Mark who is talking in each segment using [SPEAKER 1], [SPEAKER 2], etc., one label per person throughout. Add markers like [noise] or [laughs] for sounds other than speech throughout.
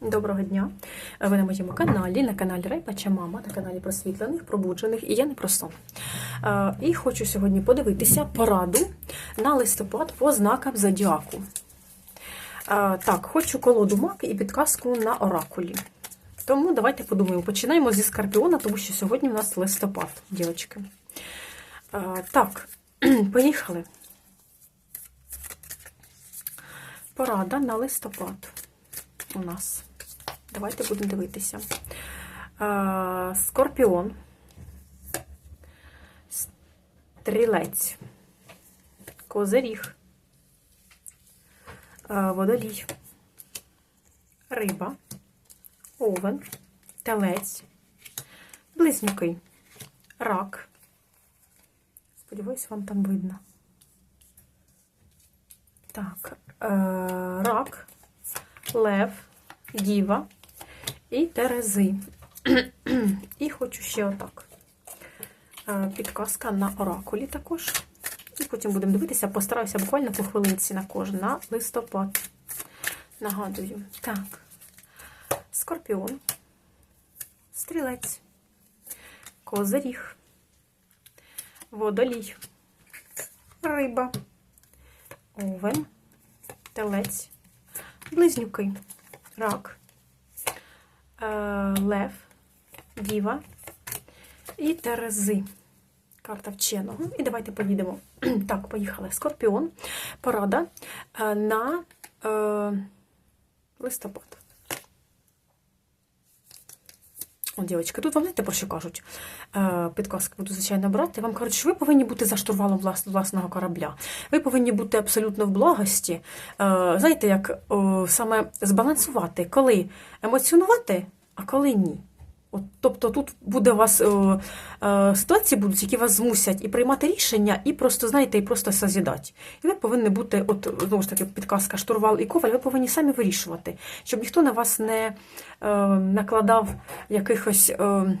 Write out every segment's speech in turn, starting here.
[SPEAKER 1] Доброго дня! Ви на моєму каналі, на каналі Райпача Мама, на каналі просвітлених, пробуджених і я не про сон. Е, І хочу сьогодні подивитися пораду на листопад по знакам зодіаку. Е, Так, хочу колоду мак і підказку на оракулі. Тому давайте подумаємо. Починаємо зі скорпіона, тому що сьогодні у нас листопад, дівчатки. Е, Так, [clears throat] поїхали. Порада на листопад у нас. Давайте будемо дивитися. Скорпіон, стрілець, козиріг, водолій, риба, овен, телець, близнюки, рак. Сподіваюсь, вам там видно. Так, е, рак, лев, діва і терези. [clears throat] І хочу ще отак. Підказка на оракулі також. І потім будемо дивитися, постараюся буквально по хвилинці на кожен на листопад. Нагадую. Так. Скорпіон, стрілець, козиріг, водолій, риба, овен, телець, близнюки, рак, е, лев, діва і терези. Карта вченого. І давайте поїдемо. [clears throat] Так, поїхали. Скорпіон. Порада е, на е, листопад. О, дівчатки, тут вам знаєте, про що кажуть? Е, Підказки буду, звичайно, брати. Вам кажуть, що ви повинні бути за штурвалом влас- власного корабля. Ви повинні бути абсолютно в благості. Е, Знаєте, як е, саме збалансувати, коли емоціонувати, а коли ні. От, тобто тут буде у вас о, е, ситуації, будуть, які вас змусять і приймати рішення, і просто, знаєте, і просто созідати. І ви повинні бути, от знову ж таки, підказка штурвал і коваль, ви повинні самі вирішувати, щоб ніхто на вас не е, накладав якихось е,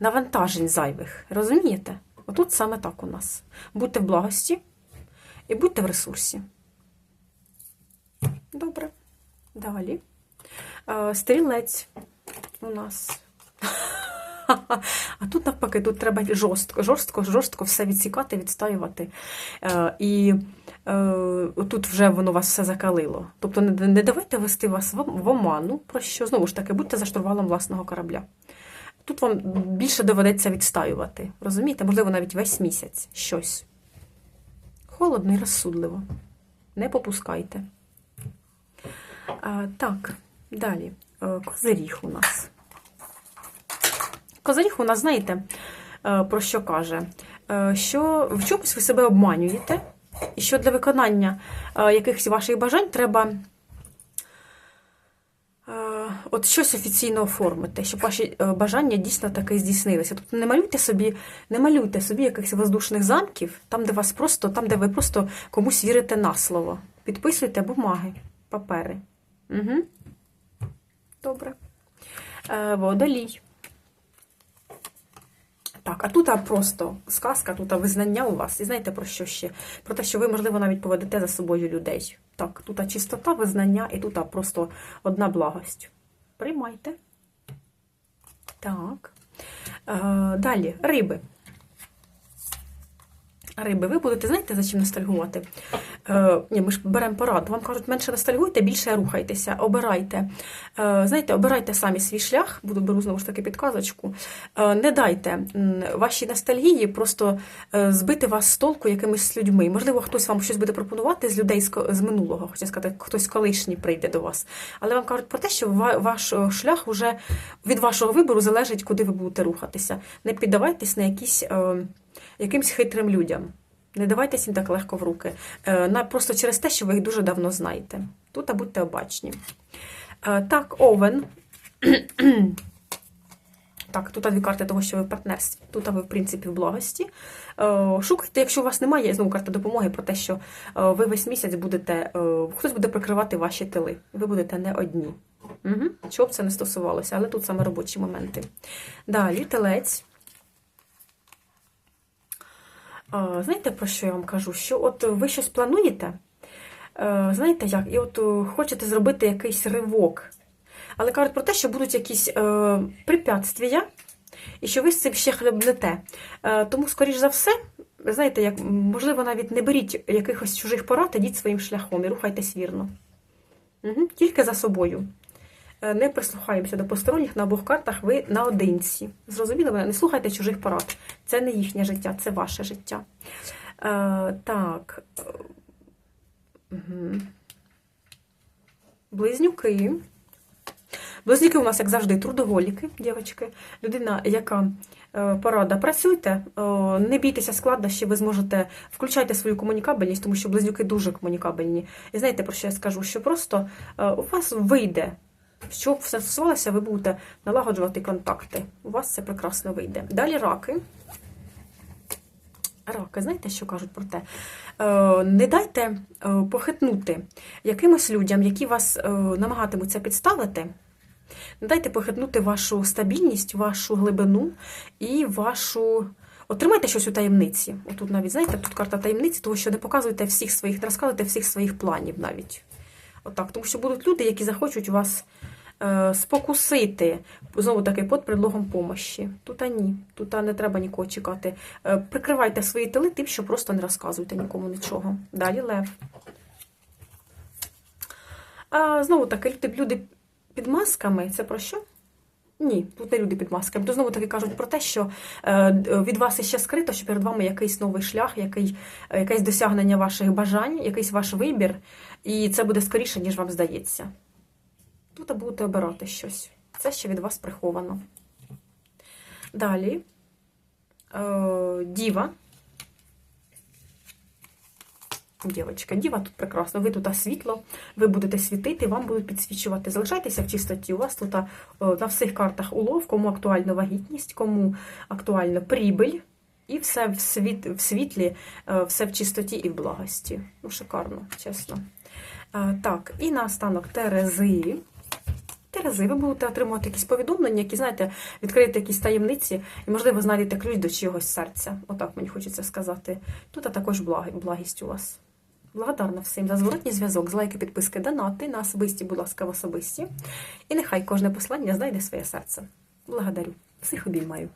[SPEAKER 1] навантажень зайвих. Розумієте? Отут саме так у нас. Будьте в благості і будьте в ресурсі. Добре. Далі. Е, Стрілець у нас. [laughs] А тут навпаки, тут треба жорстко, жорстко, жорстко все відсікати, відстаювати. Е, і е, тут вже воно вас все закалило. Тобто не, не давайте вести вас в, оману, про що знову ж таки, будьте за штурвалом власного корабля. Тут вам більше доведеться відстаювати. Розумієте? Можливо, навіть весь місяць щось. Холодно і розсудливо. Не попускайте. А, так, далі. Е, Козиріг у нас. Козиріг у нас, знаєте, е, про що каже? Е, Що в чомусь ви себе обманюєте, і що для виконання якихось ваших бажань треба от щось офіційно оформити, щоб ваші бажання дійсно таки здійснилися. Тобто не малюйте собі, не малюйте собі якихось воздушних замків, там, де вас просто, там, де ви просто комусь вірите на слово. Підписуйте бумаги, папери. Угу. Добре. Е, Водолій. Так, а тут просто сказка, тут визнання у вас. І знаєте про що ще? Про те, що ви, можливо, навіть поведете за собою людей. Так, тут чистота, визнання, і тут просто одна благость. Приймайте. Так. Е, далі, риби. Риби, ви будете, знаєте, за чим ностальгувати? Е, ні, ми ж беремо пораду. Вам кажуть, менше ностальгуйте, більше рухайтеся, обирайте. Е, знаєте, обирайте самі свій шлях, буду беру знову ж таки підказочку. Е, не дайте вашій ностальгії просто е, збити вас з толку якимись людьми. Можливо, хтось вам щось буде пропонувати з людей з, з минулого, хоча сказати, хтось колишній прийде до вас. Але вам кажуть про те, що ваш е, шлях уже від вашого вибору залежить, куди ви будете рухатися. Не піддавайтесь на якісь. Е, якимсь хитрим людям. Не давайтесь їм так легко в руки. Е, просто через те, що ви їх дуже давно знаєте. Тут а будьте обачні. Е, так, овен. [clears throat] Так, тут дві карти того, що ви в партнерстві. Тут ви, в принципі, в благості. Е, Шукайте, якщо у вас немає, знову карта допомоги про те, що ви весь місяць будете, хтось буде прикривати ваші тили. Ви будете не одні. Угу. Б це не стосувалося, але тут саме робочі моменти. Далі, телець. А, Знаєте, про що я вам кажу? Що от ви щось плануєте, е, знаєте як, і от е, хочете зробити якийсь ривок. Але кажуть про те, що будуть якісь е, препятствия, і що ви з цим ще хлебнете. Е, тому, скоріш за все, знаєте, як, можливо, навіть не беріть якихось чужих порад, ідіть своїм шляхом і рухайтесь вірно. Угу. Тільки за собою. Е, Не прислухаємося до посторонніх на обох картах, ви наодинці. Зрозуміли мене? Не слухайте чужих порад. Це не їхнє життя, це ваше життя. Е, так. Угу. Близнюки. Близнюки у нас, як завжди, трудоголіки, дівчатки. Людина, яка е, порада, працюйте, е, не бійтеся складнощів, ви зможете включайте свою комунікабельність, тому що близнюки дуже комунікабельні. І знаєте, про що я скажу? Що просто у вас вийде, щоб все стосувалося, ви будете налагоджувати контакти. У вас це прекрасно вийде. Далі раки. Раки, знаєте, що кажуть про те? Е, Не дайте е, похитнути якимось людям, які вас е, намагатимуться підставити. Не дайте похитнути вашу стабільність, вашу глибину і вашу. Отримайте щось у таємниці. Отут навіть, знаєте, тут карта таємниці, тому що не показуєте всіх своїх, не розказуєте всіх своїх планів навіть. Отак. Тому що будуть люди, які захочуть вас спокусити, знову таки, під предлогом помощі. Тут ні, тут не треба нікого чекати. Е, прикривайте свої тили тим, що просто не розказуйте нікому нічого. Далі лев. А, знову таки, люди, під масками це про що? Ні, тут не люди під масками. То знову таки кажуть про те, що е, від вас іще скрито, що перед вами якийсь новий шлях, який, е, якесь досягнення ваших бажань, якийсь ваш вибір, і це буде скоріше, ніж вам здається. Тут будете обирати щось. Це ще від вас приховано. Далі. Е, діва. Дівочка, діва тут прекрасно. Ви тут світло, ви будете світити, вам будуть підсвічувати. Залишайтеся в чистоті. У вас тут а, на всіх картах улов, кому актуальна вагітність, кому актуальна прибиль. І все в, світ, в світлі, е, все в чистоті і в благості. Ну, шикарно, чесно. Е, Так, і наостанок Терези. Терези, ви будете отримувати якісь повідомлення, які, знаєте, відкриєте якісь таємниці, і, можливо, знайдете ключ до чогось серця. Отак мені хочеться сказати. Тут а також благість у вас. Благодарна всім за зворотній зв'язок, з лайки, підписки, донати на особисті, будь ласка, в особисті. І нехай кожне послання знайде своє серце. Благодарю. Всіх обіймаю.